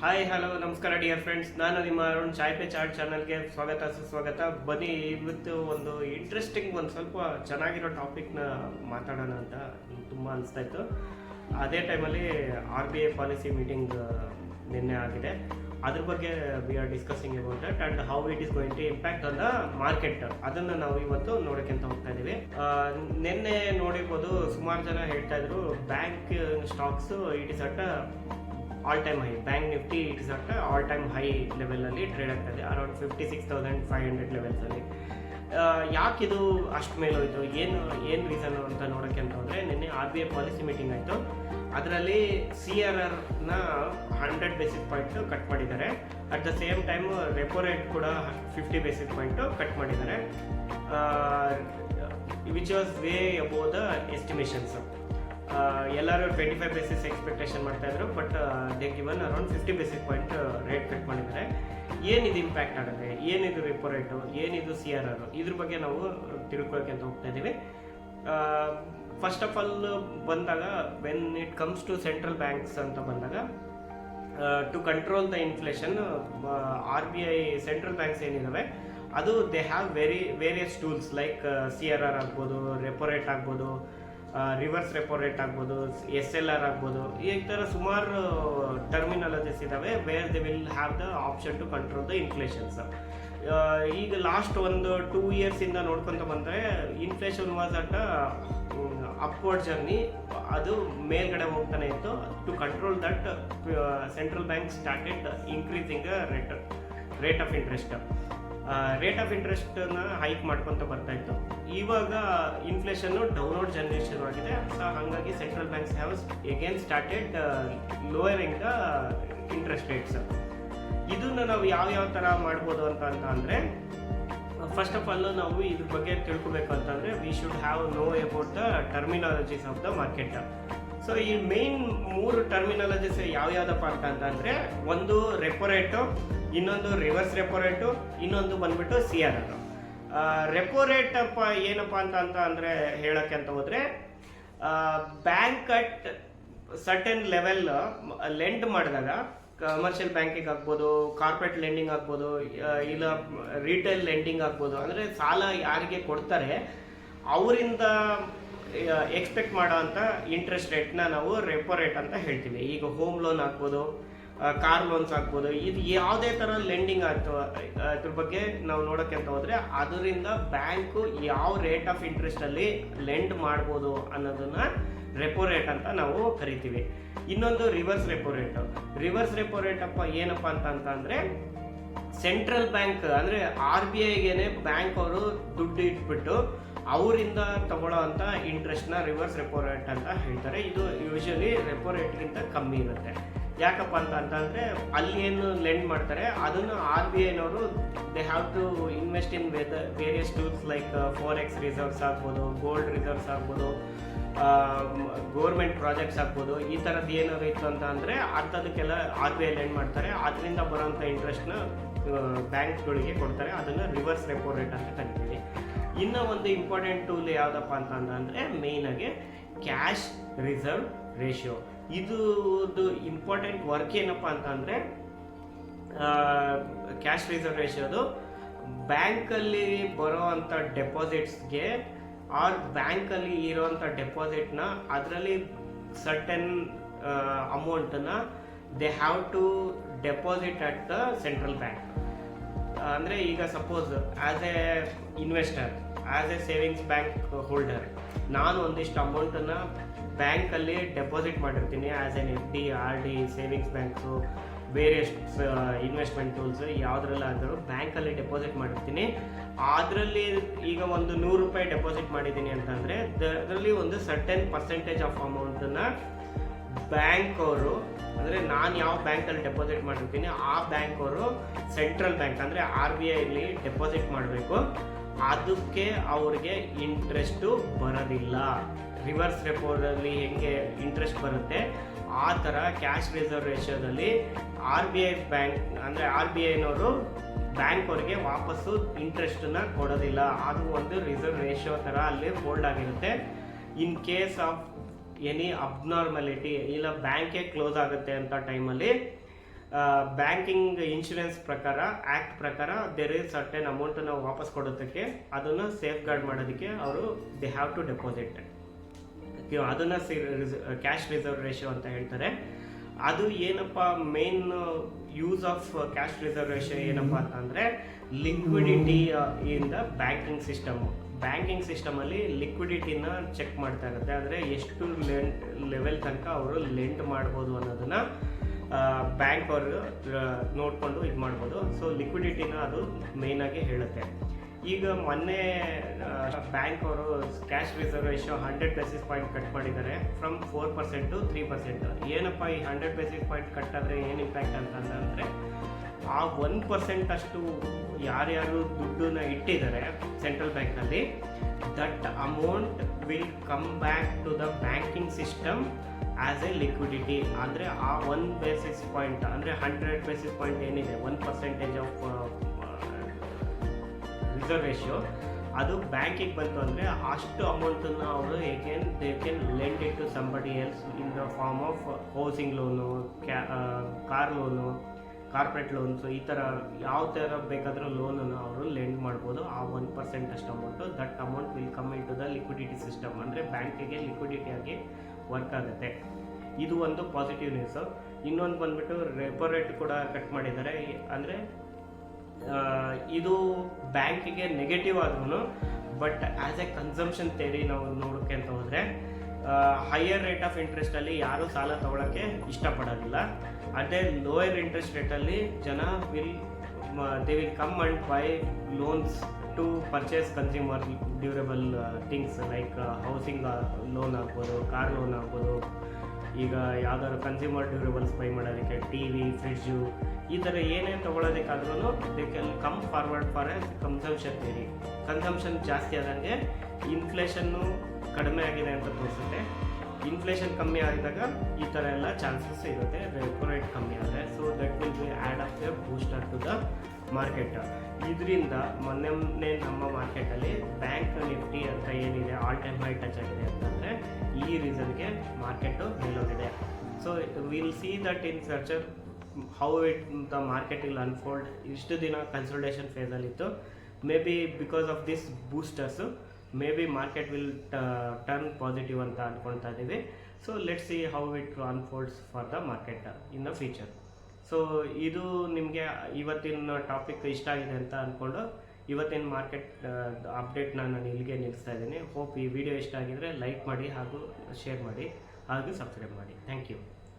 Hi hello ನಮಸ್ಕಾರ dear friends ನಾನು ನಿಮ್ಮ ಅರುಣ್ ಚಾಯ್ ಪೇ ಚಾಟ್ ಚಾನಲ್ಗೆ ಸ್ವಾಗತ, ಸುಸ್ವಾಗತ. ಬನ್ನಿ, ಇವತ್ತು ಒಂದು ಇಂಟ್ರೆಸ್ಟಿಂಗ್ ಒಂದು ಸ್ವಲ್ಪ ಚೆನ್ನಾಗಿರೋ ಟಾಪಿಕ್ನ ಮಾತಾಡೋಣ ಅಂತ ತುಂಬ ಅನಿಸ್ತಾ ಇತ್ತು. ಅದೇ ಟೈಮಲ್ಲಿ R B I policy meeting ನಿನ್ನೆ ಆಗಿದೆ. ಅದ್ರ ಬಗ್ಗೆ we are discussing about that and how it is going to impact on the market ಅದನ್ನು ನಾವು ಇವತ್ತು ನೋಡೋಕೆ ಅಂತ ಹೋಗ್ತಾ ಇದ್ದೀವಿ ನಿನ್ನೆ ನೋಡಿರ್ಬೋದು ಸುಮಾರು ಜನ ಹೇಳ್ತಾ ಇದ್ರು bank stocks it is at all time high bank Nifty it is at all time high ಲೆವೆಲಲ್ಲಿ ಟ್ರೇಡ್ ಆಗ್ತದೆ around fifty six thousand five hundred ಲೆವೆಲ್ಸಲ್ಲಿ ಯಾಕಿದು ಅಷ್ಟು ಮೇಲೆ ಹೋಯ್ತು? ಏನು ಏನು ರೀಸನ್ ಅಂತ ನೋಡೋಕ್ಕೆ ಅಂತ ಹೋದರೆ, ನಿನ್ನೆ R B I policy meeting ಆಯಿತು. ಅದರಲ್ಲಿ ಸಿ ಆರ್ ಆರ್ನ ಹಂಡ್ರೆಡ್ ಬೇಸಿಕ್ ಪಾಯಿಂಟು ಕಟ್ ಮಾಡಿದ್ದಾರೆ. At the same time repo rate ಕೂಡ ಫಿಫ್ಟಿ ಬೇಸಿಕ್ ಪಾಯಿಂಟು ಕಟ್ ಮಾಡಿದ್ದಾರೆ. Which was way above the estimations ಎಲ್ಲರೂ ಟ್ವೆಂಟಿ ಫೈವ್ ಬೇಸಿಸ್ ಎಕ್ಸ್ಪೆಕ್ಟೇಷನ್ ಮಾಡ್ತಾಯಿದ್ರು but they given around fifty basis point rate cut ಮಾಡಿದ್ದಾರೆ. ಏನಿದು impact ಆಗುತ್ತೆ? ಏನಿದು repo rate ಏನಿದು C R R ಇದ್ರ ಬಗ್ಗೆ ನಾವು ತಿಳ್ಕೊಳಕ್ಕೆ ಅಂತ ಹೋಗ್ತಾ ಇದ್ದೀವಿ ಫಸ್ಟ್ ಆಫ್ ಆಲ್ ಬಂದಾಗ when it comes to central banks ಅಂತ ಬಂದಾಗ to control the inflation R B I central banks ಏನಿದ್ದಾವೆ ಅದು they have very various tools like C R R ಆಗ್ಬೋದು ರೆಪೋ ರೇಟ್ ಆಗ್ಬೋದು ರಿವರ್ಸ್ ರೆಪೋ ರೇಟ್ ಆಗ್ಬೋದು S L R ಆಗ್ಬೋದು, ಈ ಥರ ಸುಮಾರು ಟರ್ಮಿನಾಲಜಿಸ್ ಇದ್ದಾವೆ where they will have the option to control the inflations ಈಗ ಲಾಸ್ಟ್ ಒಂದು ಟೂ ಇಯರ್ಸಿಂದ ನೋಡ್ಕೊತ ಬಂದರೆ inflation was at upward journey ಅದು ಮೇಲ್ಗಡೆ ಹೋಗ್ತಾನೆ ಇತ್ತು. To control that central bank started increasing rate rate of interest rate of ಇಂಟ್ರೆಸ್ಟನ್ನು hike ಮಾಡ್ಕೊತ ಬರ್ತಾ ಇತ್ತು. ಇವಾಗ ಇನ್ಫ್ಲೇಷನ್ನು ಡೌನ್ಲೋಡ್ ಜನರೇಷನ್ ಆಗಿದೆ. ಸೊ ಹಾಗಾಗಿ central banks have again started lowering the interest rates ಇದನ್ನ ನಾವು ಯಾವ ಯಾವ ಥರ ಮಾಡ್ಬೋದು ಅಂತ ಅಂತ ಅಂದರೆ ಫಸ್ಟ್ ಆಫ್ ಆಲ್ ನಾವು ಇದ್ರ ಬಗ್ಗೆ ತಿಳ್ಕೊಬೇಕು ಅಂತಂದರೆ we should have know about the terminologies of the market so ಈ ಮೇನ್ ಮೂರು ಟರ್ಮಿನಾಲಜೀಸ್ ಯಾವ್ಯಾವ್ದಪ್ಪ ಅಂತ ಅಂತಂದರೆ, ಒಂದು ರೆಪೋ ರೇಟು ಇನ್ನೊಂದು ರಿವರ್ಸ್ ರೆಪೋ ರೇಟು ಇನ್ನೊಂದು ಬಂದ್ಬಿಟ್ಟು C R R repo rate ಅಪ್ಪ ಏನಪ್ಪ ಅಂತ ಅಂತ ಅಂದರೆ ಹೇಳೋಕ್ಕೆ ಅಂತ ಹೋದರೆ bank at certain level lend ಮಾಡಿದಾಗ ಕಮರ್ಷಿಯಲ್ ಬ್ಯಾಂಕಿಂಗ್ ಆಗ್ಬೋದು ಕಾರ್ಪೊರೇಟ್ ಲೆಂಡಿಂಗ್ ಆಗ್ಬೋದು ಇಲ್ಲ ರಿಟೇಲ್ ಲೆಂಡಿಂಗ್ ಆಗ್ಬೋದು, ಅಂದರೆ ಸಾಲ ಯಾರಿಗೆ ಕೊಡ್ತಾರೆ, ಅವರಿಂದ ಎಕ್ಸ್ಪೆಕ್ಟ್ ಮಾಡೋ ಅಂಥ ಇಂಟ್ರೆಸ್ಟ್ ರೇಟ್ನ ನಾವು ರೆಪೋ ರೇಟ್ ಅಂತ ಹೇಳ್ತೀವಿ. ಈಗ ಹೋಮ್ ಲೋನ್ ಆಗ್ಬೋದು ಕಾರ್ ಲೋನ್ಸ್ ಹಾಕ್ಬೋದು ಇದು ಯಾವುದೇ ಥರ ಲೆಂಡಿಂಗ್ ಆಯಿತು, ಅದ್ರ ಬಗ್ಗೆ ನಾವು ನೋಡೋಕ್ಕೆ ಅಂತ ಹೋದರೆ ಅದರಿಂದ ಬ್ಯಾಂಕು ಯಾವ ರೇಟ್ ಆಫ್ ಇಂಟ್ರೆಸ್ಟಲ್ಲಿ ಲೆಂಡ್ ಮಾಡ್ಬೋದು ಅನ್ನೋದನ್ನು ರೆಪೋ ರೇಟ್ ಅಂತ ನಾವು ಕರಿತೀವಿ. ಇನ್ನೊಂದು reverse repo rate reverse repo rate ಅಪ್ಪ ಏನಪ್ಪ ಅಂತ ಅಂದರೆ ಸೆಂಟ್ರಲ್ ಬ್ಯಾಂಕ್ ಅಂದರೆ ಆರ್ ಬಿ ಐಗೇನೆ ಬ್ಯಾಂಕ್ ಅವರು ದುಡ್ಡು ಇಟ್ಬಿಟ್ಟು ಅವರಿಂದ ತಗೊಳ್ಳೋ ಅಂಥ ಇಂಟ್ರೆಸ್ಟ್ನ ರಿವರ್ಸ್ ರೆಪೋ ರೇಟ್ ಅಂತ ಹೇಳ್ತಾರೆ. ಇದು ಯೂಶಲಿ ರೆಪೋ ರೇಟ್ಗಿಂತ ಕಮ್ಮಿ ಇರುತ್ತೆ. ಯಾಕಪ್ಪ ಅಂತ ಅಂತಂದರೆ ಅಲ್ಲಿ ಏನು ಲೆಂಡ್ ಮಾಡ್ತಾರೆ, ಅದನ್ನು R B ಐನವರು they have to invest in whether various tools like forex reserves ಆಗ್ಬೋದು ಗೋಲ್ಡ್ ರಿಸರ್ವ್ಸ್ ಆಗ್ಬೋದು ಗೌರ್ಮೆಂಟ್ ಪ್ರಾಜೆಕ್ಟ್ಸ್ ಆಗ್ಬೋದು, ಈ ಥರದ್ದು ಏನಾದ್ರು ಇತ್ತು ಅಂತ ಅಂದರೆ ಅಂಥದಕ್ಕೆಲ್ಲ ಆರ್ ಬಿ ಐ ಲೆಂಡ್ ಮಾಡ್ತಾರೆ. ಅದರಿಂದ ಬರೋಂಥ ಇಂಟ್ರೆಸ್ಟ್ನ ಬ್ಯಾಂಕ್ಗಳಿಗೆ ಕೊಡ್ತಾರೆ. ಅದನ್ನು ರಿವರ್ಸ್ ರೆಪೋ ರೇಟ್ ಅಂತ ಕರಿತೀವಿ. ಇನ್ನು ಒಂದು ಇಂಪಾರ್ಟೆಂಟ್ ಟೂಲ್ ಯಾವುದಪ್ಪ ಅಂತ ಅಂದರೆ ಮೇಯ್ನಾಗಿ ಕ್ಯಾಶ್ ರಿಸರ್ವ್ ರೇಷಿಯೋ ಇದು ಇಂಪಾರ್ಟೆಂಟ್ ವರ್ಕ್ ಏನಪ್ಪ ಅಂತಂದರೆ ಕ್ಯಾಶ್ ರಿಸರ್ವ್ ರೇಷಿಯೋದು ಬ್ಯಾಂಕಲ್ಲಿ ಬರೋ ಅಂಥ ಡೆಪಾಸಿಟ್ಸ್ಗೆ ಆರ್ ಬ್ಯಾಂಕಲ್ಲಿ ಇರೋವಂಥ ಡೆಪಾಸಿಟ್ನ ಅದರಲ್ಲಿ ಸರ್ಟನ್ ಅಮೌಂಟನ್ನು they have to deposit at the central bank ಅಂದರೆ ಈಗ suppose as a investor as a savings bank holder ನಾನು ಒಂದಿಷ್ಟು ಅಮೌಂಟನ್ನು ಬ್ಯಾಂಕಲ್ಲಿ ಡೆಪಾಸಿಟ್ ಮಾಡಿರ್ತೀನಿ as an F D R D savings banks ಬೇರೆ ಇನ್ವೆಸ್ಟ್ಮೆಂಟ್ ಟೂಲ್ಸ್ ಯಾವುದ್ರಲ್ಲಾದರೂ ಬ್ಯಾಂಕಲ್ಲಿ ಡೆಪಾಸಿಟ್ ಮಾಡಿರ್ತೀನಿ. ಅದರಲ್ಲಿ ಈಗ ಒಂದು ನೂರು ರೂಪಾಯಿ ಡೆಪಾಸಿಟ್ ಮಾಡಿದ್ದೀನಿ ಅಂತಂದರೆ ಅದರಲ್ಲಿ ಒಂದು ಸರ್ಟೆನ್ ಪರ್ಸೆಂಟೇಜ್ ಆಫ್ ಅಮೌಂಟನ್ನು ಬ್ಯಾಂಕ್ ಅವರು ಅಂದರೆ ನಾನು ಯಾವ ಬ್ಯಾಂಕಲ್ಲಿ ಡೆಪಾಸಿಟ್ ಮಾಡಿರ್ತೀನಿ, ಆ ಬ್ಯಾಂಕ್ ಅವರು ಸೆಂಟ್ರಲ್ ಬ್ಯಾಂಕ್ ಅಂದರೆ ಆರ್ ಬಿ ಐಲಿ ಡೆಪಾಸಿಟ್ ಮಾಡಬೇಕು. ಅದಕ್ಕೆ ಅವ್ರಿಗೆ ಇಂಟ್ರೆಸ್ಟು ಬರೋದಿಲ್ಲ. ರಿವರ್ಸ್ ರೆಪೋರ್ಟಲ್ಲಿ ಹೆಂಗೆ ಇಂಟ್ರೆಸ್ಟ್ ಬರುತ್ತೆ, ಆ ಥರ ಕ್ಯಾಶ್ ರಿಸರ್ವ್ ರೇಷ್ಯೋದಲ್ಲಿ ಆರ್ ಬಿ ಐ ಬ್ಯಾಂಕ್ ಅಂದರೆ ಆರ್ ಬಿ ಐನವರು ಬ್ಯಾಂಕ್ ಅವ್ರಿಗೆ ವಾಪಸ್ಸು ಇಂಟ್ರೆಸ್ಟನ್ನು ಕೊಡೋದಿಲ್ಲ. ಅದು ಒಂದು ರಿಸರ್ವ್ ರೇಷಿಯೋ ಥರ ಅಲ್ಲಿ ಫೋಲ್ಡ್ ಆಗಿರುತ್ತೆ. In case of any abnormality ಇಲ್ಲ ಬ್ಯಾಂಕೇ ಕ್ಲೋಸ್ ಆಗುತ್ತೆ ಅಂತ ಟೈಮಲ್ಲಿ ಬ್ಯಾಂಕಿಂಗ್ ಇನ್ಶೂರೆನ್ಸ್ ಪ್ರಕಾರ ಆ್ಯಕ್ಟ್ ಪ್ರಕಾರ ದೇರ್ ಇಸ್ ಸರ್ಟೆನ್ ಅಮೌಂಟನ್ನು ವಾಪಸ್ ಕೊಡೋದಕ್ಕೆ ಅದನ್ನು ಸೇಫ್ ಗಾರ್ಡ್ ಮಾಡೋದಕ್ಕೆ ಅವರು ದೇ ಹ್ಯಾವ್ ಟು ಡೆಪಾಸಿಟ್ ಅದನ್ನು ಕ್ಯಾಶ್ ರಿಸರ್ವ್ ರೇಷಿಯೋ ಅಂತ ಹೇಳ್ತಾರೆ. ಅದು ಏನಪ್ಪ main use of cash reserve ratio ಏನಪ್ಪ ಅಂತಂದರೆ liquidity in the banking system banking ಸಿಸ್ಟಮಲ್ಲಿ ಲಿಕ್ವಿಡಿಟಿನ ಚೆಕ್ ಮಾಡ್ತಾ ಇರುತ್ತೆ. ಅಂದರೆ ಎಷ್ಟು ಲೆಂಟ್ ಲೆವೆಲ್ ತನಕ ಅವರು ಲೆಂಟ್ ಮಾಡ್ಬೋದು ಅನ್ನೋದನ್ನು ಅವರು ನೋಡಿಕೊಂಡು ಇದು ಮಾಡ್ಬೋದು. ಸೊ ಲಿಕ್ವಿಡಿಟಿನ ಅದು ಮೇಯ್ನಾಗಿ ಹೇಳುತ್ತೆ. ಈಗ ಮೊನ್ನೆ ಬ್ಯಾಂಕ್ ಅವರು cash reserve hundred basis point cut ಮಾಡಿದ್ದಾರೆ. From four percent to three percent ಏನಪ್ಪ ಈ ಹಂಡ್ರೆಡ್ ಬೇಸಿಸ್ ಪಾಯಿಂಟ್ ಕಟ್ ಆದರೆ ಏನು ಇಂಪ್ಯಾಕ್ಟ್ ಅಂತಂದರೆ, ಆ ಒನ್ ಪರ್ಸೆಂಟ್ ಅಷ್ಟು ಯಾರ್ಯಾರು ದುಡ್ಡನ್ನ ಇಟ್ಟಿದ್ದಾರೆ ಸೆಂಟ್ರಲ್ ಬ್ಯಾಂಕ್ನಲ್ಲಿ that amount will come back to the banking system as a liquidity ಅಂದರೆ ಆ ಒನ್ ಬೇಸಿಸ್ ಪಾಯಿಂಟ್ ಅಂದರೆ ಹಂಡ್ರೆಡ್ ಬೇಸಿಸ್ ಪಾಯಿಂಟ್ ಏನಿದೆ one percentage of reserve ratio ಅದು ಬ್ಯಾಂಕಿಗೆ ಬಂತು ಅಂದರೆ ಅಷ್ಟು ಅಮೌಂಟನ್ನು ಅವರು ಏಕೆನ್ they can lend it to somebody else in the form of housing loan ಕ್ಯಾ ಕಾರ್ ಲೋನು ಕಾರ್ಪೊರೇಟ್ ಲೋನ್ಸು ಈ ಥರ ಯಾವ ಥರ ಬೇಕಾದರೂ ಲೋನನ್ನು ಅವರು ಲೆಂಡ್ ಮಾಡ್ಬೋದು. ಆ ಒನ್ ಪರ್ಸೆಂಟ್ ಅಷ್ಟು amount that amount will come in to the liquidity system ಅಂದರೆ ಬ್ಯಾಂಕಿಗೆ ಲಿಕ್ವಿಡಿಟಿ ಆಗಿ ವರ್ಕ್ ಆಗುತ್ತೆ. ಇದು ಒಂದು ಪಾಸಿಟಿವ್ ನ್ಯೂಸು ಇನ್ನೊಂದು ಬಂದ್ಬಿಟ್ಟು ರೆಪೋ ರೇಟ್ ಕೂಡ ಕಟ್ ಮಾಡಿದ್ದಾರೆ. ಅಂದರೆ ಇದು ಬ್ಯಾಂಕಿಗೆ ನೆಗೆಟಿವ್ ಆದ್ರೂ ಬಟ್ ಆ್ಯಸ್ ಎ ಕನ್ಸಂಪ್ಷನ್ ತೇರಿ ನಾವು ನೋಡೋಕ್ಕೆ ಅಂತ ಹೋದರೆ ಹೈಯರ್ ರೇಟ್ ಆಫ್ ಇಂಟ್ರೆಸ್ಟಲ್ಲಿ ಯಾರೂ ಸಾಲ ತಗೊಳ್ಳೋಕ್ಕೆ ಇಷ್ಟಪಡೋದಿಲ್ಲ. ಅದೇ ಲೋಯರ್ ಇಂಟ್ರೆಸ್ಟ್ ರೇಟಲ್ಲಿ ಜನ will they will come and buy loans to purchase consumer durable things like housing loan ಆಗ್ಬೋದು ಕಾರ್ ಲೋನ್ ಆಗ್ಬೋದು. ಈಗ ಯಾವ್ದಾದ್ರು ಕನ್ಸ್ಯೂಮರ್ ಡ್ಯೂರಬಲ್ಸ್ ಬೈ ಮಾಡೋದಕ್ಕೆ ಟಿ ವಿ ಫ್ರಿಡ್ಜು ಈ ಥರ ಏನೇ ತೊಗೊಳೋದಕ್ಕಾದ್ರೂ they can come forward for a consumption theory consumption ಜಾಸ್ತಿ ಆದಂಗೆ ಇನ್ಫ್ಲೇಷನ್ನು ಕಡಿಮೆ ಆಗಿದೆ ಅಂತ ತೋರಿಸುತ್ತೆ. ಇನ್ಫ್ಲೇಷನ್ ಕಮ್ಮಿ ಆಗಿದಾಗ ಈ ಥರ ಎಲ್ಲ ಚಾನ್ಸಸ್ ಇರುತ್ತೆ ರೆಪೋ ರೇಟ್ ಕಮ್ಮಿ ಆದರೆ. So that will be add of boost booster to the market ಇದರಿಂದ ಮೊನ್ನೆ ಮೊನ್ನೆ ನಮ್ಮ ಮಾರ್ಕೆಟಲ್ಲಿ ಬ್ಯಾಂಕ್ ನಿಫ್ಟಿ ಅಂತ ಏನಿದೆ ಆಲ್ ಟೈಮ್ ಹೈ ಟಚ್ ಆಗಿದೆ ಅಂತಂದರೆ ಈ ರೀಸನ್ಗೆ market ಮೇಲೋಗಿದೆ so will see that in future how it the market will unfold ಇಷ್ಟು ದಿನ consultation ಫೇಸಲ್ಲಿತ್ತು may be because of this boosters may be market will turn positive ಅಂತ ಅಂದ್ಕೊಳ್ತಾ ಇದ್ದೀವಿ so let see how it unfolds for the market in the future so ಇದು ನಿಮಗೆ ಇವತ್ತಿನ topic ಇಷ್ಟ ಆಗಿದೆ ಅಂತ ಅಂದ್ಕೊಂಡು ಇವತ್ತಿನ ಮಾರ್ಕೆಟ್ ಅಪ್ಡೇಟ್ನ ನಾನು ಇಲ್ಲಿಗೆ ನಿಲ್ಲಿಸ್ತಾ ಇದ್ದೀನಿ. ಹೋಪ್ ಈ ವಿಡಿಯೋ ಇಷ್ಟ ಆಗಿದರೆ ಲೈಕ್ ಮಾಡಿ ಹಾಗೂ ಶೇರ್ ಮಾಡಿ ಹಾಗೂ ಸಬ್ಸ್ಕ್ರೈಬ್ ಮಾಡಿ. Thank you